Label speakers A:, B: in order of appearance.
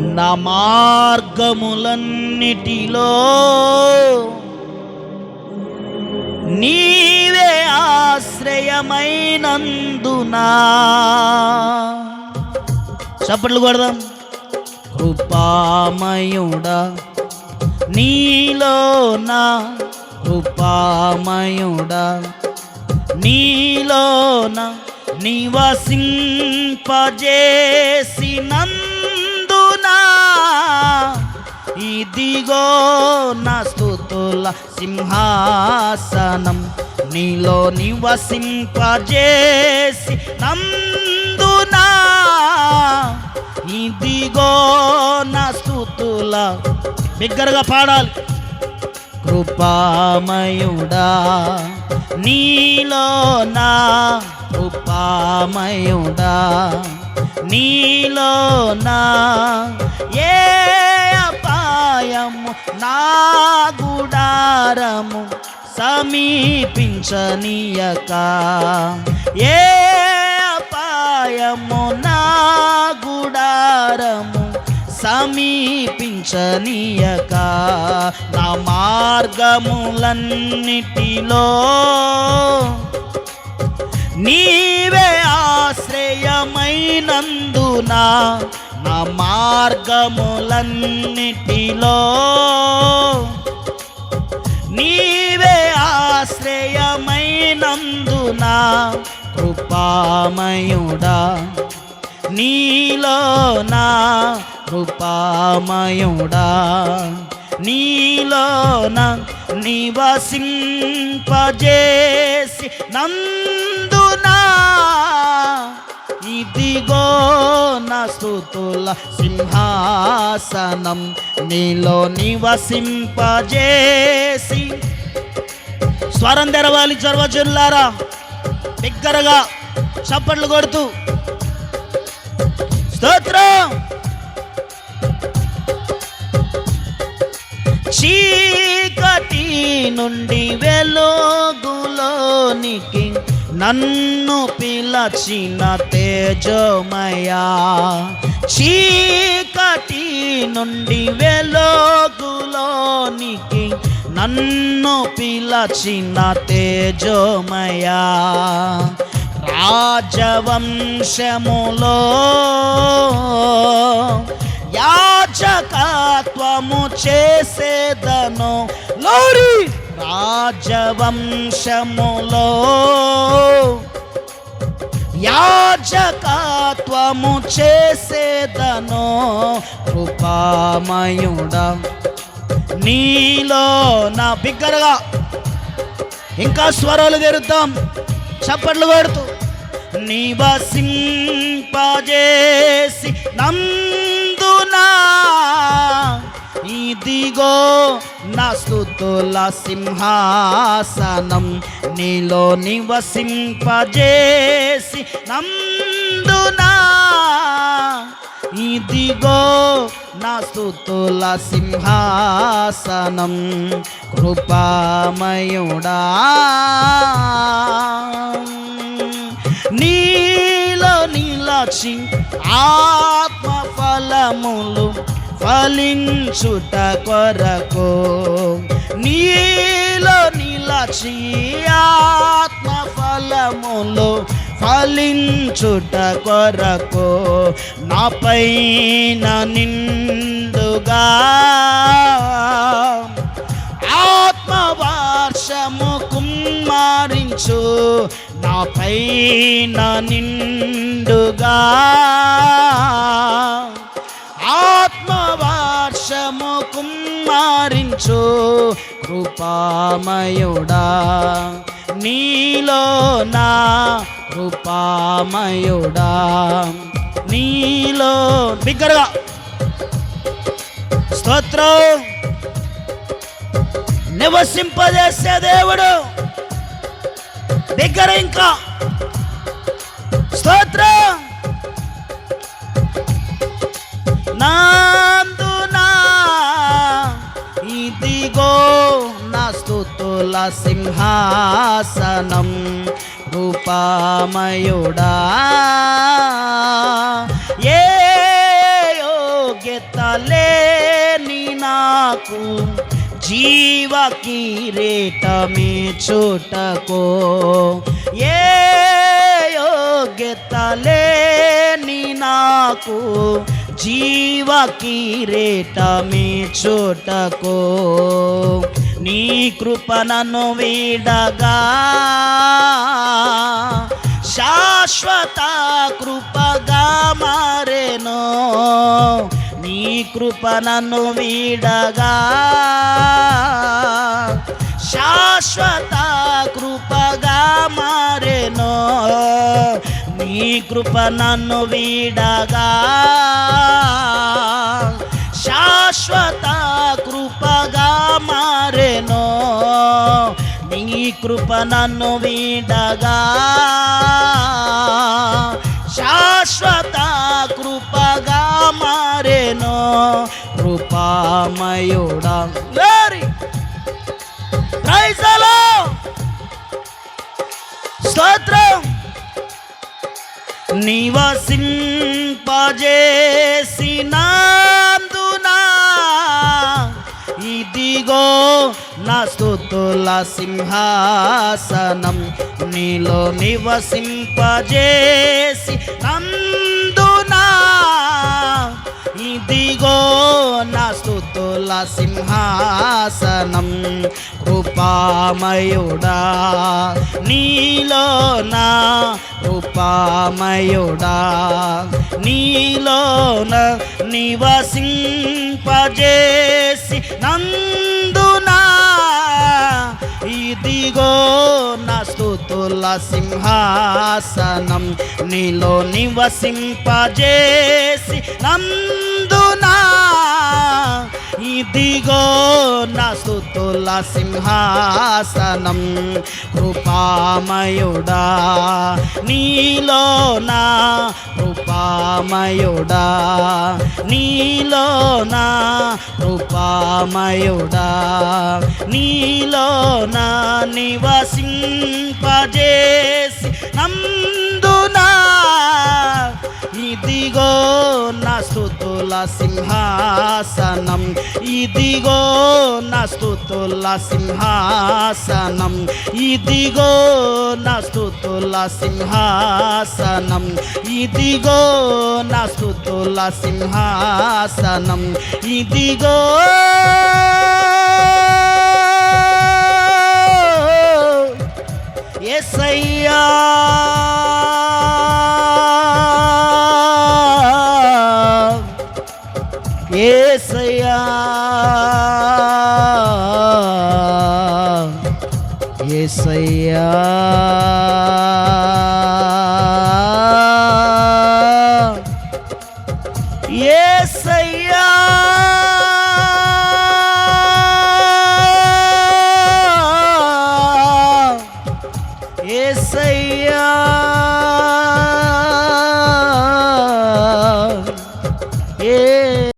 A: నా మార్గములన్నిటిలో నీవే ఆశ్రయమైనందునా? చప్పట్లు కొడదాం. కృపామయుడా నీలో నా కృపామయుడా నీలో నా నివసింపజేసినందు ఇదిగో నా స్థుతుల సింహాసనం. నీలో నివసింపజేసి నందునా. ఇదిగో నా స్థుతుల బిగ్గరగా పాడాలి. కృపామయుడా. నీలో నా ఉపామయుడా. నీలో నా ఏ అపాయము నా గుడారము సమీపించనీయక. ఏ అపాయము నా గుడారము సమీపించనీయక. నా మార్గములన్నిటిలో నీవే ఆశ్రయమైనందున నా మార్గములన్నిటిలో నీవే ఆశ్రయమైనందున కృపామయుడా నీలో నా కృపామయుడా నీలో నివసింపజేసి నందునా. ఇదిగో నా స్తుతుల సింహాసనం నీలో నివసింపజేసి. స్వరం తెరవాలి చర్వచుల్లారా బిగ్గరగా చప్పట్లు కొడుతూ. స్తోత్రం! చీకటి నుండి వెలుగులోనికి నన్ను పిలచిన తేజోమయా. చీకటి నుండి వెలుగులోనికి నన్ను పిలచిన తేజోమయా. రాజవంశములో యాచకత్వము చేసేదను. లోరి రాజవంశములో యాజకత్వము చేసేదను. కృపామయుడా నీలో నా బిగ్గరగా ఇంకా స్వరాలు తెరుద్దాం. చప్పట్లు కొడుతూ నివసింపజేసి నందునా ఇదిగో నా సింహాసనం నీలో నివసింపజేసి నందునా. ఇదిగో నా సింహాసనం కృపామయుడా. నీలో నిలచి ఆత్మ ఫలములు ఫలించుట కొరకు నీలో నిలచి ఆత్మ ఫలములు ఫలించుట కొరకు నాపైన నిండుగా ఆత్మవర్షము కుమ్మారించు నా పైన నిండుగా ఆత్మవర్షము కుమ్మారించు కృపామయుడా. నీలో నా కృపామయుడా. నీలో బిగ్గరగా. స్తోత్రం. నివసింపజేసే దేవుడు. దగ్గర ఇంకా. స్తోత్రం. కుల సింహాసనం రూపామయుడా. ఏ యోగ్యత లేని నాకు జీవ కిరీటమే చుటకో. ఏ యోగ్యత లేని నాకు జీవ కిరీటమే చుటకో. నీ కృపణను వీడగా. శాశ్వత కృపగా మారెను. నీ కృపణను వీడగా. శాశ్వత కృపగా మారెను. నీ కృప నన్ను వీడగా. శాశ్వత కృపగా మారెనో నీ కృప నన్ను వీడగా. శాశ్వత కృపగా మారెనో కృపామయుడా. Glory! స్తోత్రం! నివసింపజేసినా నా స్థుతుల సింహాసనం నీలో నివసింపజేసి నందునా. ఇదిగో నా స్థుతుల సింహాసనం కృపామయుడా. నీలో నా కృపామయుడా. నీలో నివసింపజేసి నందు ఇదిగో నా స్థుతుల సింహాసనం నీలో నివసింపజేసి నందునా ఇదిగో నసుతుల సింహాసనం కృపామయుడా. నీలో నా కృపామయుడా. నీలో నా కృపామయుడా. నీలో నా నివసింపజేసి నందునా. ఇదిగో నా స్తుతుల సింహాసనం. ఇదిగో నా స్తుతుల సింహాసనం. ఇదిగో నా స్తుతుల సింహాసనం. ఇదిగో నా స్తుతుల సింహాసనం. ఇదిగో ఎసయ్యా ఏసయ్యా ఏసయ్యా